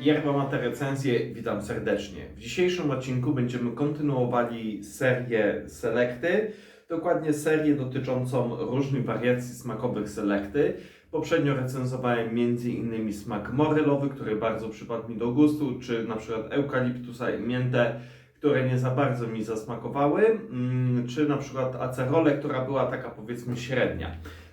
Yerba Mate Recenzje, witam serdecznie. W dzisiejszym odcinku będziemy kontynuowali serię Selekty, dokładnie serię dotyczącą różnych wariacji smakowych Selekty. Poprzednio recenzowałem m.in. smak morelowy, który bardzo przypadł mi do gustu, czy na przykład eukaliptusa i miętę, które nie za bardzo mi zasmakowały, mm, czy na przykład acerole, która była taka powiedzmy średnia.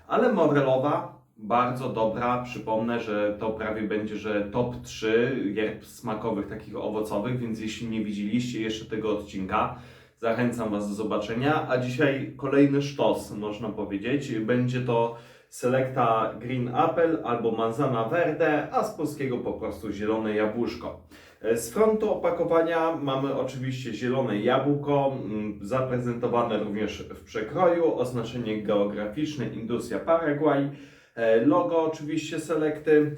Ale morelowa bardzo dobra. Przypomnę, że to prawie będzie, że top 3 yerb smakowych, takich owocowych, więc jeśli nie widzieliście jeszcze tego odcinka, zachęcam Was do zobaczenia. A dzisiaj kolejny sztos, można powiedzieć. Będzie to selekta Green Apple albo Manzana Verde, a z polskiego po prostu zielone jabłuszko. E, Z frontu opakowania mamy oczywiście zielone jabłko, mm, zaprezentowane również w przekroju, oznaczenie geograficzne Industria Paraguay, logo oczywiście selekty,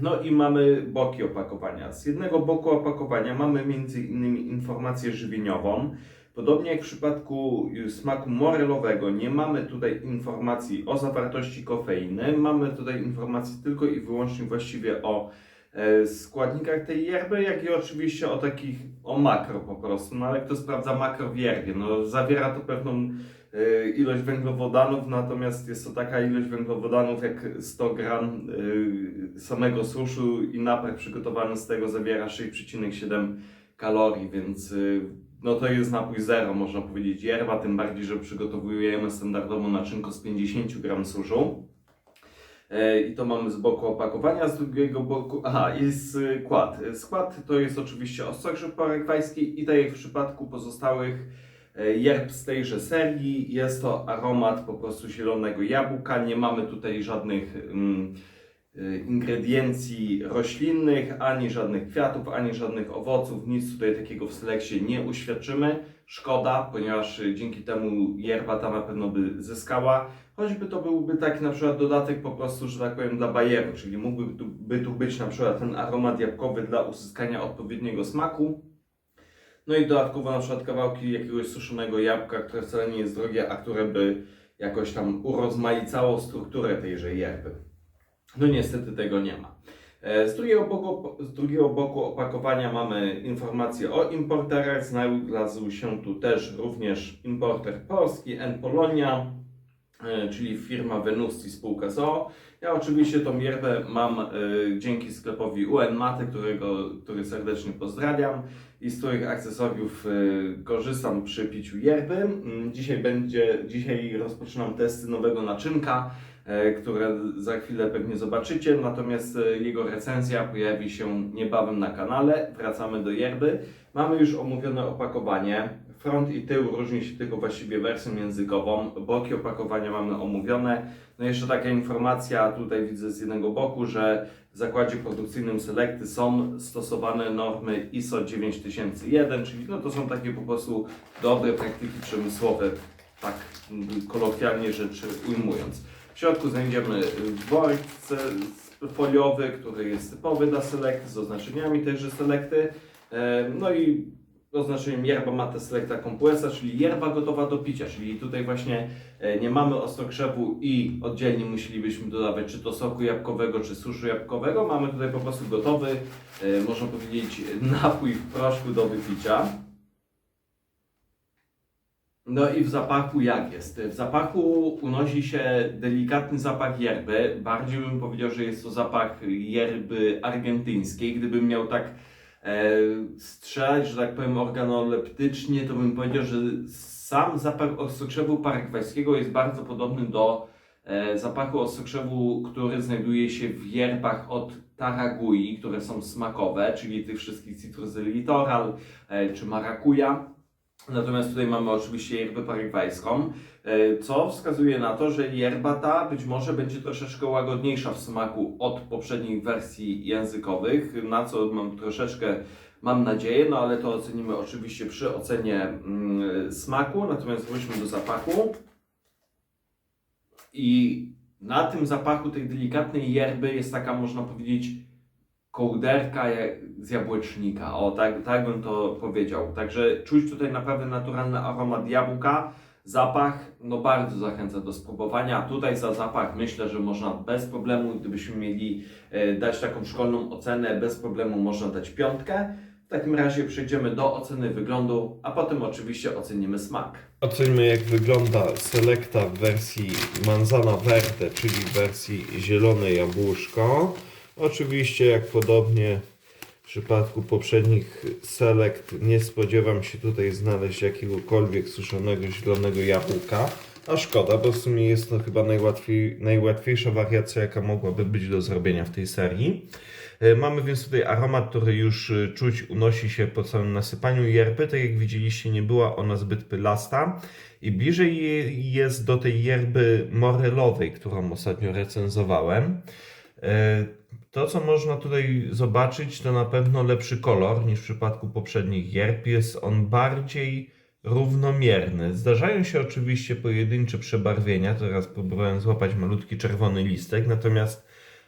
no i mamy boki opakowania. Z jednego boku opakowania mamy m.in. informację żywieniową. Podobnie jak w przypadku y, smaku morelowego, nie mamy tutaj informacji o zawartości kofeiny, mamy tutaj informacje tylko i wyłącznie właściwie o e, składnikach tej yerby, jak i oczywiście o takich, o makro po prostu. No ale kto sprawdza makro w yerbie? No zawiera to pewną e, ilość węglowodanów, natomiast jest to taka ilość węglowodanów jak 100 gram e, samego suszu i napar przygotowany z tego zawiera 6,7 kalorii, więc e, no to jest napój zero, można powiedzieć, yerba, tym bardziej, że przygotowujemy standardową naczynko z 50 gram suszu. I to mamy z boku opakowania, z drugiego boku, aha, i skład. Skład to jest oczywiście ostrzeg paragwajski i tak jak w przypadku pozostałych e, yerb z tejże serii, jest to aromat po prostu zielonego jabłka, nie mamy tutaj żadnych mm, e, ingrediencji roślinnych, ani żadnych kwiatów, ani żadnych owoców, nic tutaj takiego w selekcie nie uświadczymy. Szkoda, ponieważ dzięki temu yerba ta na pewno by zyskała. Choćby to byłby taki na przykład dodatek po prostu, że tak powiem, dla bajeru, czyli mógłby tu, by tu być na przykład ten aromat jabłkowy dla uzyskania odpowiedniego smaku. No i dodatkowo na przykład kawałki jakiegoś suszonego jabłka, które wcale nie jest drogie, a które by jakoś tam urozmaicało strukturę tejże yerby. No niestety tego nie ma. E, Z drugiego, boku, z drugiego boku opakowania mamy informacje o importerach. Znalazł się tu też również importer polski, N Polonia, e, czyli firma Venusti spółka ZOO. Ja oczywiście tą yerbę mam e, dzięki sklepowi UN Maty, którego, który serdecznie pozdrawiam i z których akcesoriów e, korzystam przy piciu yerby. Mm, Dzisiaj będzie, dzisiaj rozpoczynam testy nowego naczynka, e, które za chwilę pewnie zobaczycie, natomiast jego recenzja pojawi się niebawem na kanale. Wracamy do yerby. Mamy już omówione opakowanie. Front i tył różni się tylko właściwie wersją językową. Boki opakowania mamy omówione. No jeszcze taka informacja, tutaj widzę z jednego boku, że w zakładzie produkcyjnym Selecty są stosowane normy ISO 9001, czyli no to są takie po prostu dobre praktyki przemysłowe, tak kolokwialnie rzeczy ujmując. W środku znajdziemy worek foliowy, który jest typowy dla Selecty, z oznaczeniami tejże Selecty. E, No i oznaczeniem yerba mate selecta compuesta, czyli yerba gotowa do picia, czyli tutaj właśnie e, nie mamy ostrokrzewu i oddzielnie musielibyśmy dodawać czy to soku jabłkowego, czy suszu jabłkowego. Mamy tutaj po prostu gotowy, e, można powiedzieć, napój w proszku do wypicia. No i w zapachu jak jest? W zapachu unosi się delikatny zapach yerby. Bardziej bym powiedział, że jest to zapach yerby argentyńskiej. Gdybym miał tak strzelać, że tak powiem, organoleptycznie, to bym powiedział, że sam zapach ostrokrzewu paragwajskiego jest bardzo podobny do e, zapachu ostrokrzewu, który znajduje się w yerbach od Taragui, które są smakowe, czyli tych wszystkich Citrus Litoral e, czy Maracuja. Natomiast tutaj mamy oczywiście yerbę paragwajską, e, co wskazuje na to, że yerba ta być może będzie troszeczkę łagodniejsza w smaku od poprzednich wersji językowych, na co mam troszeczkę mam nadzieję, no ale to ocenimy oczywiście przy ocenie mm, smaku. Natomiast wróćmy do zapachu. I na tym zapachu tej delikatnej yerby jest taka, można powiedzieć, kołderka z jabłecznika. O, tak, tak bym to powiedział. Także czuć tutaj naprawdę naturalny aromat jabłka. Zapach, no bardzo zachęca do spróbowania. Tutaj za zapach myślę, że można bez problemu, gdybyśmy mieli e, dać taką szkolną ocenę, bez problemu można dać piątkę. W takim razie przejdziemy do oceny wyglądu, a potem oczywiście ocenimy smak. Oceńmy jak wygląda selekta w wersji Manzana Verde, czyli w wersji zielone jabłuszko. Oczywiście jak podobnie w przypadku poprzednich selekt nie spodziewam się tutaj znaleźć jakiegokolwiek suszonego zielonego jabłka. A szkoda, bo w sumie jest to chyba najłatwiej, najłatwiejsza wariacja jaka mogłaby być do zrobienia w tej serii. E, Mamy więc tutaj aromat, który już e, czuć unosi się po całym nasypaniu yerby. Tak jak widzieliście, nie była ona zbyt pylasta i bliżej jest do tej yerby morelowej, którą ostatnio recenzowałem. To, co można tutaj zobaczyć, to na pewno lepszy kolor niż w przypadku poprzednich yerb. Jest on bardziej równomierny. Zdarzają się oczywiście pojedyncze przebarwienia. Teraz próbowałem złapać malutki czerwony listek, natomiast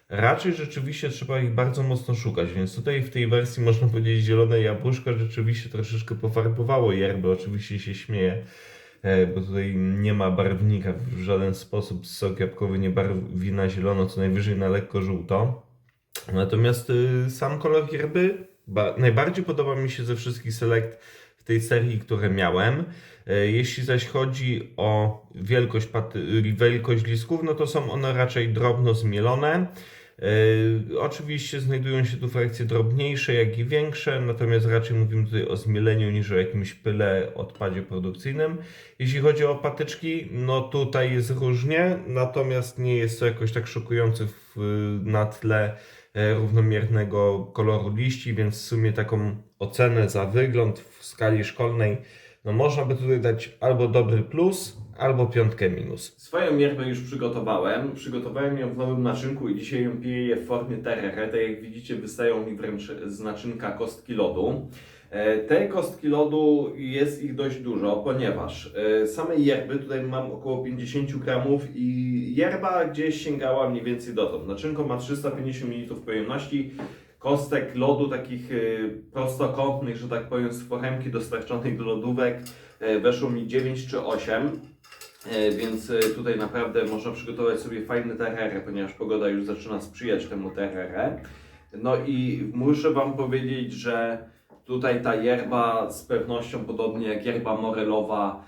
Raczej rzeczywiście trzeba ich bardzo mocno szukać, więc tutaj w tej wersji można powiedzieć zielone jabłuszko rzeczywiście troszeczkę pofarbowało yerby, oczywiście się śmieję, e, bo tutaj nie ma barwnika w żaden sposób, sok jabłkowy nie barwi na zielono, co najwyżej na lekko żółto. Natomiast y, sam kolor ba- najbardziej podoba mi się ze wszystkich selekt w tej serii, które miałem. E, Jeśli zaś chodzi o wielkość, paty- wielkość no to są one raczej drobno zmielone. E, Oczywiście znajdują się tu frakcje drobniejsze, jak i większe, natomiast raczej mówimy tutaj o zmieleniu niż o jakimś pyle odpadzie produkcyjnym. Jeśli chodzi o patyczki, no tutaj jest różnie, natomiast nie jest to jakoś tak szokujące w, na tle e, równomiernego koloru liści, więc w sumie taką ocenę za wygląd w skali szkolnej, no można by tutaj dać albo dobry plus, albo piątkę minus. Swoją mierbę już przygotowałem. Przygotowałem ją w nowym naczynku i dzisiaj ją piję w formie terere. Tak jak widzicie, wystają mi wręcz z naczynka kostki lodu. E, Te kostki lodu jest ich dość dużo, ponieważ e, samej yerby tutaj mam około 50 gramów i yerba gdzieś sięgała mniej więcej dotąd. Naczynko ma 350 ml pojemności. Kostek lodu takich e, prostokątnych, że tak powiem, z foremki dostarczonych do lodówek weszło mi 9 czy 8. E, Więc e, tutaj naprawdę można przygotować sobie fajne terrere, ponieważ pogoda już zaczyna sprzyjać temu terrere. No i muszę Wam powiedzieć, że tutaj ta yerba z pewnością, podobnie jak yerba morelowa,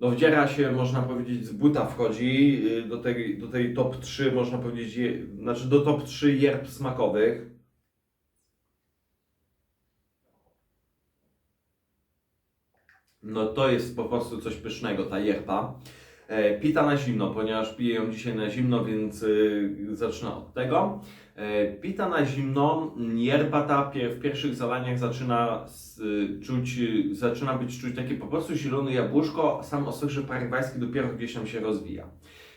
no wdziera się, można powiedzieć, z buta wchodzi y, do tej, do tej top 3, można powiedzieć, znaczy do top 3 yerb smakowych. No to jest po prostu coś pysznego, ta yerba. E, Pita na zimno, ponieważ piję ją dzisiaj na zimno, więc y, zacznę od tego. E, Pita na zimno, yerba ta pie- w pierwszych zalaniach zaczyna y, czuć, y, zaczyna być czuć takie po prostu zielone jabłuszko, sam osochy paragwajski dopiero gdzieś tam się rozwija.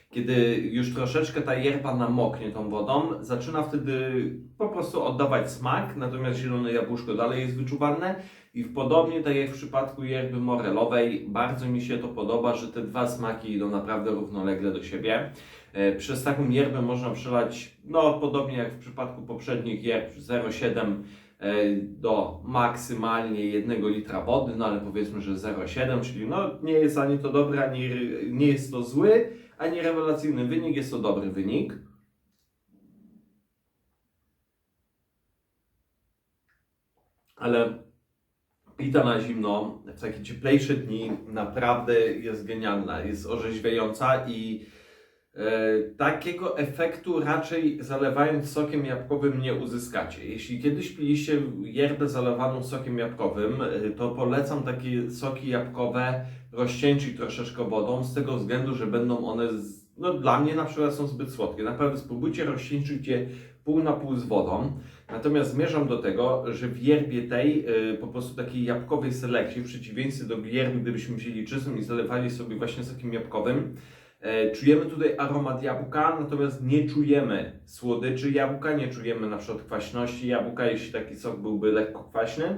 Kiedy już troszeczkę ta yerba namoknie tą wodą, zaczyna wtedy po prostu oddawać smak, natomiast zielone jabłuszko dalej jest wyczuwalne i podobnie tak jak w przypadku yerby morelowej, bardzo mi się to podoba, że te dwa smaki idą naprawdę równolegle do siebie. E, Przez taką yerbę można przelać, no podobnie jak w przypadku poprzednich yerb, 0,7 e, do maksymalnie 1 litra wody, no ale powiedzmy, że 0,7, czyli no nie jest ani to dobry, ani nie jest to zły, ani rewelacyjny wynik, jest to dobry wynik. Ale pita na zimno w takie cieplejsze dni naprawdę jest genialna, jest orzeźwiająca i takiego efektu raczej zalewając sokiem jabłkowym nie uzyskacie. Jeśli kiedyś piliście yerbę zalewaną sokiem jabłkowym, e, to polecam takie soki jabłkowe rozcieńczyć troszeczkę wodą, z tego względu, że będą one, z, no dla mnie na przykład są zbyt słodkie. Naprawdę spróbujcie rozcieńczyć je pół na pół z wodą. Natomiast zmierzam do tego, że w yerbie tej, y, po prostu takiej jabłkowej selekcji, w przeciwieństwie do yerby, gdybyśmy wzięli czystą i zalewali sobie właśnie sokiem jabłkowym, e, czujemy tutaj aromat jabłka, natomiast nie czujemy słodyczy jabłka, nie czujemy na przykład kwaśności jabłka, jeśli taki sok byłby lekko kwaśny.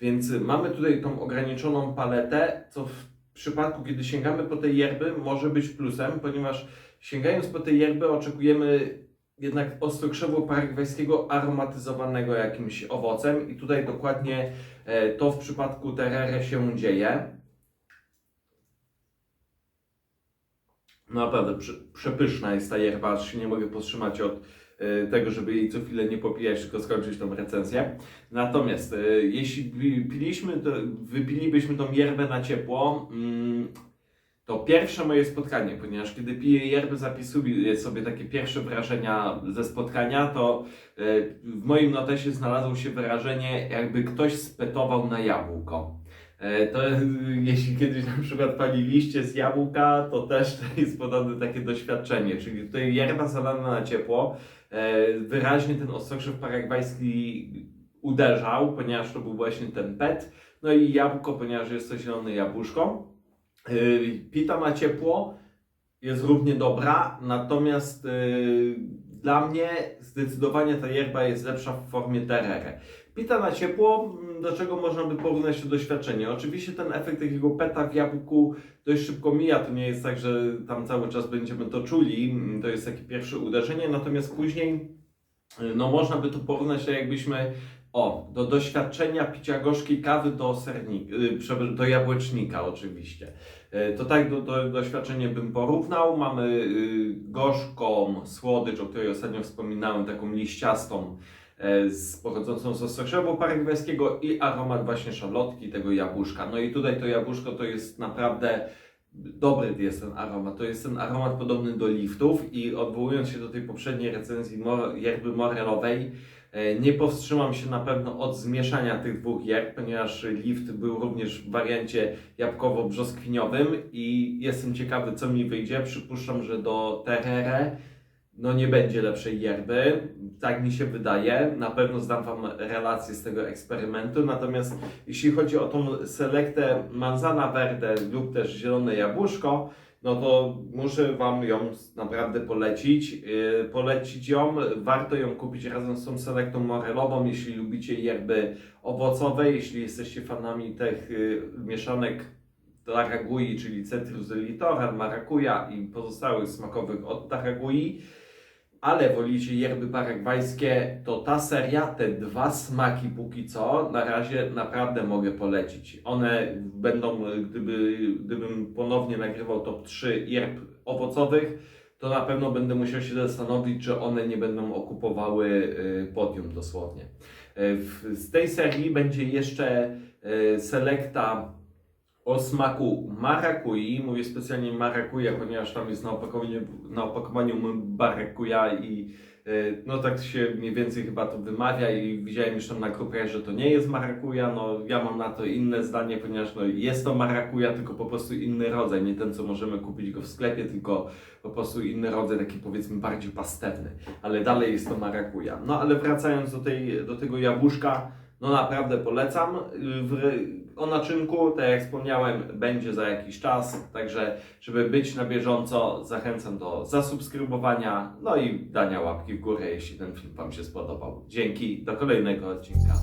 Więc mamy tutaj tą ograniczoną paletę, co w przypadku, kiedy sięgamy po te yerby, może być plusem, ponieważ sięgając po te yerby oczekujemy jednak ostrokrzewu paragwajskiego aromatyzowanego jakimś owocem i tutaj dokładnie e, to w przypadku terere się dzieje. Naprawdę prze, przepyszna jest ta yerba, aż się nie mogę powstrzymać od e, tego, żeby jej co chwilę nie popijać, tylko skończyć tą recenzję. Natomiast e, jeśli pi- piliśmy, to, wypilibyśmy tą yerbę na ciepło, mm, to pierwsze moje spotkanie, ponieważ kiedy piję yerbę, zapisuję sobie takie pierwsze wrażenia ze spotkania, to e, w moim notesie znalazło się wyrażenie, jakby ktoś spetował na jabłko. E, To e, jeśli kiedyś na przykład paliliście z jabłka, to też to jest podobne takie doświadczenie. Czyli tutaj yerba zalana na ciepło, e, wyraźnie ten ostrzew paragwajski uderzał, ponieważ to był właśnie ten pet. No i jabłko, ponieważ jest to zielone jabłuszko. Pita na ciepło jest równie dobra, natomiast dla mnie zdecydowanie ta yerba jest lepsza w formie terere. Pita na ciepło, do czego można by porównać to doświadczenie? Oczywiście ten efekt takiego peta w jabłku dość szybko mija, to nie jest tak, że tam cały czas będziemy to czuli, to jest takie pierwsze uderzenie, natomiast później y, no można by to porównać tak jakbyśmy o, do doświadczenia picia gorzkiej kawy do sernika, do jabłecznika oczywiście. Y, To tak do, do, doświadczenie bym porównał. Mamy y, gorzką słodycz, o której ostatnio wspominałem, taką liściastą, z, pochodzącą z ostrzewu paragwajskiego i aromat właśnie szalotki, tego jabłuszka. No i tutaj to jabłuszko to jest naprawdę dobry jest ten aromat. To jest ten aromat podobny do liftów i odwołując się do tej poprzedniej recenzji mor- morelowej, e, nie powstrzymam się na pewno od zmieszania tych dwóch yerb, ponieważ lift był również w wariancie jabłkowo-brzoskwiniowym i jestem ciekawy co mi wyjdzie. Przypuszczam, że do terere no nie będzie lepszej yerby, tak mi się wydaje. Na pewno zdam Wam relację z tego eksperymentu. Natomiast jeśli chodzi o tą selektę Manzana Verde lub też Zielone Jabłuszko, no to muszę Wam ją naprawdę polecić. Yy, polecić ją, warto ją kupić razem z tą selektą morelową, jeśli lubicie yerby owocowe, jeśli jesteście fanami tych yy, mieszanek taragui, czyli Cetrus de Litoral, marakuja i pozostałych smakowych od taragui ale wolicie yerby paragwajskie, to ta seria, te dwa smaki póki co, na razie naprawdę mogę polecić. One będą, gdyby, gdybym ponownie nagrywał top 3 yerb owocowych, to na pewno będę musiał się zastanowić, czy one nie będą okupowały y, podium dosłownie. Y, Z tej serii będzie jeszcze y, selekta o smaku marakui. Mówię specjalnie marakuja, ponieważ tam jest na opakowaniu, na opakowaniu marakuja i e, no tak się mniej więcej chyba to wymawia i widziałem już tam na grupie, że to nie jest marakuja. No ja mam na to inne zdanie, ponieważ no, jest to marakuja, tylko po prostu inny rodzaj. Nie ten, co możemy kupić go w sklepie, tylko po prostu inny rodzaj, taki powiedzmy bardziej pastewny. Ale dalej jest to marakuja. No ale wracając do, tej, do tego jabłuszka, no naprawdę polecam. W, o naczynku, tak jak wspomniałem, będzie za jakiś czas, także żeby być na bieżąco, zachęcam do zasubskrybowania, no i dania łapki w górę, jeśli ten film Wam się spodobał. Dzięki, do kolejnego odcinka.